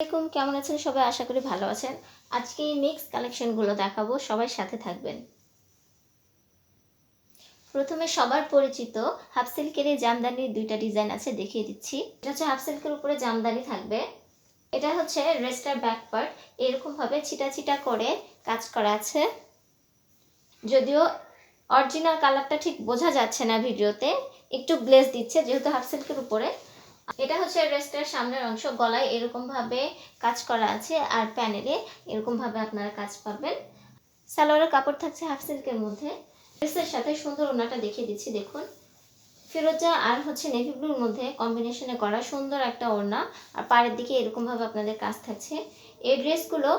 আসসালামাইকুম কেমন আছেন সবাই? আশা করি ভালো আছেন। আজকে এই মিক্স কালেকশনগুলো দেখাবো, সবাই সাথে থাকবেন। প্রথমে সবার পরিচিত হাফ সিল্কের এই জামদানির দুইটা ডিজাইন আছে, দেখিয়ে দিচ্ছি। এটা হচ্ছে হাফ সিল্কের উপরে জামদানি থাকবে। এটা হচ্ছে রেস্টার ব্যাক পার্ট। এরকমভাবে ছিটা ছিটা করে কাজ করা আছে। যদিও অরিজিনাল কালারটা ঠিক বোঝা যাচ্ছে না ভিডিওতে, একটু গ্লেজ দিচ্ছে, যেহেতু হাফ সিল্কের উপরে। এটা হচ্ছে রেস্টের সামনের অংশ, গলায় এরকম ভাবে কাজ করা আছে আর প্যানেলে এরকম ভাবে আপনারা কাজ পাবেন সালোয়ারের কাপড় থাকছে হাফ সিল্কের মধ্যে। ড্রেসের সাথে সুন্দর ওনাটা দেখিয়ে দিচ্ছি, দেখুন। ফিরোজা আর হচ্ছে নেভি ব্লুর মধ্যে কম্বিনেশনে করা সুন্দর একটা ওড়না। আর পাড়ের দিকে এরকম ভাবে আপনাদের কাজ থাকছে। এই ড্রেসগুলো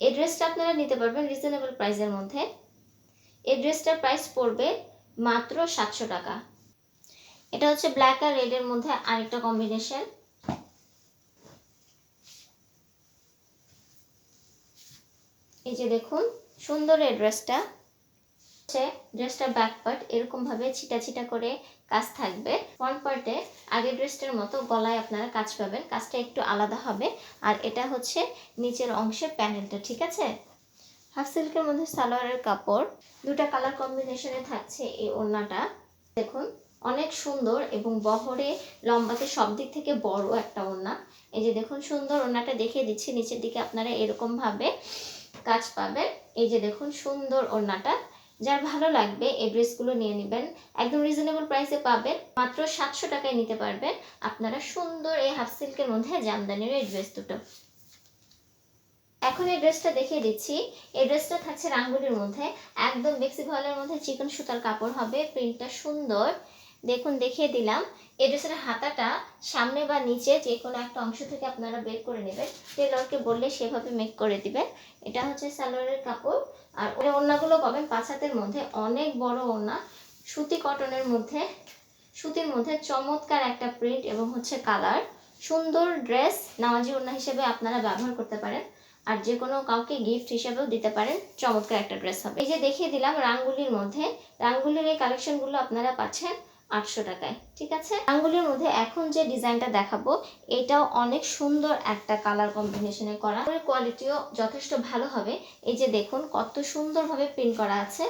এই ড্রেসটা আপনারা নিতে পারবেন রিজনেবল প্রাইসের মধ্যে। এই ড্রেসটার প্রাইস পড়বে মাত্র সাতশো টাকা। এটা হচ্ছে ব্ল্যাক আর রেড এর মধ্যে আরেকটা কম্বিনেশন এই যে দেখুন, সুন্দর এই ড্রেসটা হচ্ছে ড্রেসটার ব্যাক পার্ট এরকম ভাবে ছিটা ছিটা করে কাজ থাকবে। ফ্রন্ট পার্টে আগের ড্রেসটার মতো গলায় আপনারা কাজ পাবেন, কাজটা একটু আলাদা হবে। আর এটা হচ্ছে নিচের অংশের প্যানেলটা ঠিক আছে? হাফ সিল্কের মধ্যে সালোয়ারের কাপড়, দুটা কালার কম্বিনেশনে থাকছে এই ওড়নাটা। দেখুন অনেক সুন্দর এবং বহরে লম্বাতে সব দিক থেকে বড় একটা ওড়না। এই যে দেখুন সুন্দর ওড়নাটা দেখিয়ে দিচ্ছি, নিচের দিকে আপনারা এরকম ভাবে কাজ পাবেন। এই যে দেখুন সুন্দর ওড়নাটা। যার ভালো লাগবে এই ড্রেসগুলো নিয়ে নেবেন। একদম রিজনেবল প্রাইসে পাবেন। মাত্র সাতশো টাকায় নিতে পারবেন। আপনারা সুন্দর এই হাফ সিল্কের মধ্যে জামদানির এই ড্রেস দুটো। এখন এই ড্রেসটা দেখিয়ে দিচ্ছি। এই ড্রেসটা থাকছে রাঙ্গুলির মধ্যে। একদম বেক্সি ভয়েলের মধ্যে চিকন সুতার কাপড় হবে। প্রিন্টটা সুন্দর। দেখুন, দেখিয়ে দিলাম। এই ড্রেসের হাতাটা সামনে বা নিচে যে কোনো একটা অংশ থেকে আপনারা বের করে নেবেন। টেলরকে বললে সেভাবে মেক করে দিবেন। এটা হচ্ছে সালোয়ারের কাপড়। আর ওই ওড়নাগুলো পাবেন পাঁচ হাতের মধ্যে। অনেক বড় ওড়না। সুতি কটনের মধ্যে। সুতির মধ্যে চমৎকার একটা প্রিন্ট এবং হচ্ছে কালার সুন্দর ড্রেস নামাজি ওড়না হিসেবে আপনারা ব্যবহার করতে পারেন। আর যে কোনো কাউকে গিফট হিসেবেও দিতে পারেন। চমৎকার একটা ড্রেস হবে। এই যে দেখিয়ে দিলাম রাঙ্গুলির মধ্যে। রাঙ্গুলির এই কালেকশনগুলো আপনারা পাচ্ছেন। আটশো টাকায়, ঠিক আছে? আঙ্গুলের মধ্যে এখন যে ডিজাইনটা দেখাবো, এটাও অনেক সুন্দর একটা কালার কম্বিনেশনে করা। কোয়ালিটিও যথেষ্ট ভালো হবে। এই যে দেখুন, কত সুন্দরভাবে প্রিন্ট করা আছে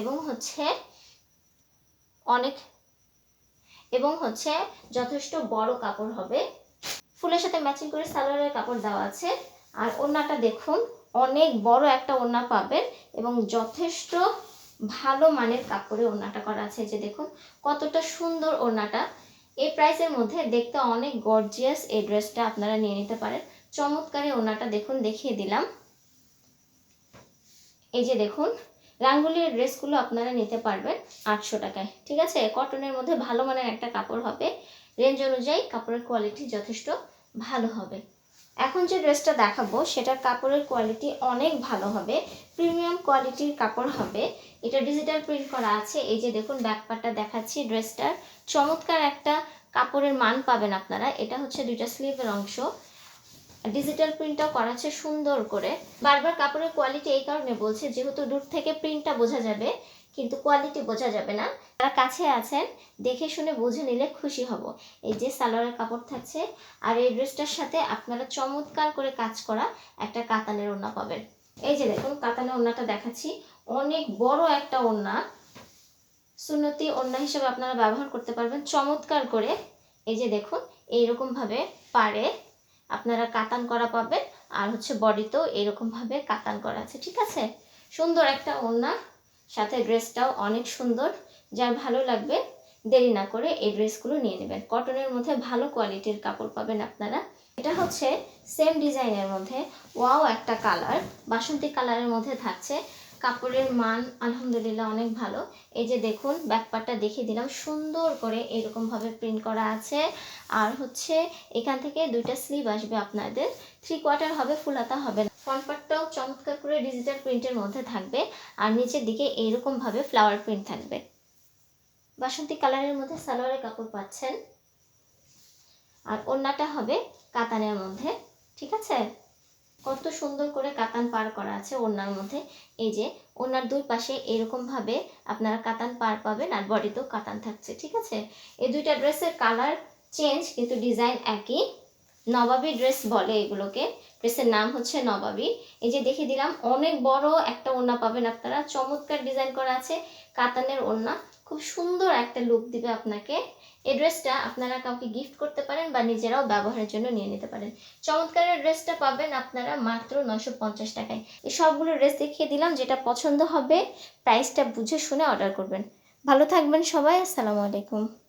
এবং হচ্ছে অনেক এবং হচ্ছে যথেষ্ট বড় কাপড় হবে। ফুলের সাথে ম্যাচিং করে সালোয়ারের কাপড় দেওয়া আছে। আর ওড়নাটা দেখুন, অনেক বড় একটা ওড়না পাবেন এবং যথেষ্ট ভালো মানের কাপড়ে ওড়নাটা করা আছে যে দেখুন, কতটা সুন্দর ওড়নাটা। এই প্রাইসের মধ্যে দেখতে অনেক গর্জিয়াস এই ড্রেসটা আপনারা নিয়ে নিতে পারেন। চমৎকার ওড়নাটা দেখুন, দেখিয়ে দিলাম। এই যে দেখুন, রাঙ্গুলির ড্রেসগুলো আপনারা নিতে পারবেন আটশো টাকায়, ঠিক আছে? কটনের মধ্যে ভালো মানের একটা কাপড় হবে। রেঞ্জ অনুযায়ী কাপড়ের কোয়ালিটি যথেষ্ট ভালো হবে। এখন যে ড্রেসটা দেখাবো, সেটার কাপড়ের কোয়ালিটি অনেক ভালো হবে প্রিমিয়াম কোয়ালিটির কাপড় হবে। এটা ডিজিটাল প্রিন্ট করা আছে। এই যে দেখুন ব্যাকপারটা দেখাচ্ছি ড্রেসটার চমৎকার একটা কাপড়ের মান পাবেন আপনারা। এটা হচ্ছে দুইটা স্লিভের অংশ। ডিজিটাল প্রিন্টটাও করা আছে সুন্দর করে। বারবার কাপড়ের কোয়ালিটি এই কারণে বলছে, যেহেতু দূর থেকে প্রিন্টটা বোঝা যাবে, কিন্তু কোয়ালিটি বোঝা যাবে না। যারা কাছে আছেন, দেখে শুনে বুঝে নিলে খুশি হব। এই যে সালোয়ারের কাপড় থাকছে, আর এই ড্রেসটার সাথে আপনারা চমৎকার করে কাজ করা একটা কাতানের ওড়না পাবেন। এই যে দেখুন, কাতানের ওড়নাটা দেখাচ্ছি। অনেক বড় একটা ওড়না। সুন্নতি ওড়না হিসেবে আপনারা ব্যবহার করতে পারবেন। চমৎকার করে, এই যে দেখুন, এইরকমভাবে পারে আপনারা কাতান করা পাবেন। আর হচ্ছে বডিতেও এরকমভাবে কাতান করা আছে, ঠিক আছে? সুন্দর একটা ওড়না, সাথে ড্রেসটাও অনেক সুন্দর। যার ভালো লাগবে, দেরি না করে এই ড্রেসগুলো নিয়ে নেবেন। কটনের মধ্যে ভালো কোয়ালিটির কাপড় পাবেন আপনারা। এটা হচ্ছে সেম ডিজাইনের মধ্যে। ওয়াও একটা কালার বাসন্তী কালারের মধ্যে থাকছে। কাপড়ের মান আলহামদুলিল্লাহ অনেক ভালো। এই যে দেখুন ব্যাকপারটা দেখিয়ে দিলাম, সুন্দর করে এরকমভাবে প্রিন্ট করা আছে। আর হচ্ছে এখান থেকে দুইটা স্লিভ আসবে আপনাদের। থ্রি কোয়ার্টার হবে ফুল হাতা হবে না। ফ্রন্ট পার্টটাও চমৎকার করে ডিজিটাল প্রিন্টের মধ্যে থাকবে। আর নিচের দিকে এইরকমভাবে ফ্লাওয়ার প্রিন্ট থাকবে। বাসন্তী কালারের মধ্যে সালোয়ারের কাপড় পাচ্ছেন। আর ওড়নাটা হবে কাতানের মধ্যে। ঠিক আছে? কত সুন্দর করে কাতান পার করা আছে ওনার মধ্যে। এই যে ওনার দুই পাশে এরকমভাবে আপনারা কাতান পার পাবেন আর বডিতেও কাতান থাকছে, ঠিক আছে? এই দুইটা ড্রেসের কালার চেঞ্জ, কিন্তু ডিজাইন একই। নবাবী ড্রেস বলে এগুলোকে। ড্রেসের নাম হচ্ছে নবাবী। এই যে দেখে দিলাম, অনেক বড় একটা ওড়না পাবেন আপনারা। চমৎকার ডিজাইন করা আছে, কাতানের ওড়না। খুব সুন্দর একটা লুক দিবে আপনাকে। এই ড্রেসটা আপনারা কাউকে গিফট করতে পারেন বা নিজেরাও ব্যবহারের জন্য নিয়ে নিতে পারেন। চমৎকারের ড্রেসটা পাবেন আপনারা মাত্র নশো পঞ্চাশ টাকায়। এই সবগুলো ড্রেস দেখিয়ে দিলাম, যেটা পছন্দ হবে প্রাইসটা বুঝে শুনে অর্ডার করবেন। ভালো থাকবেন সবাই, আসসালামু আলাইকুম।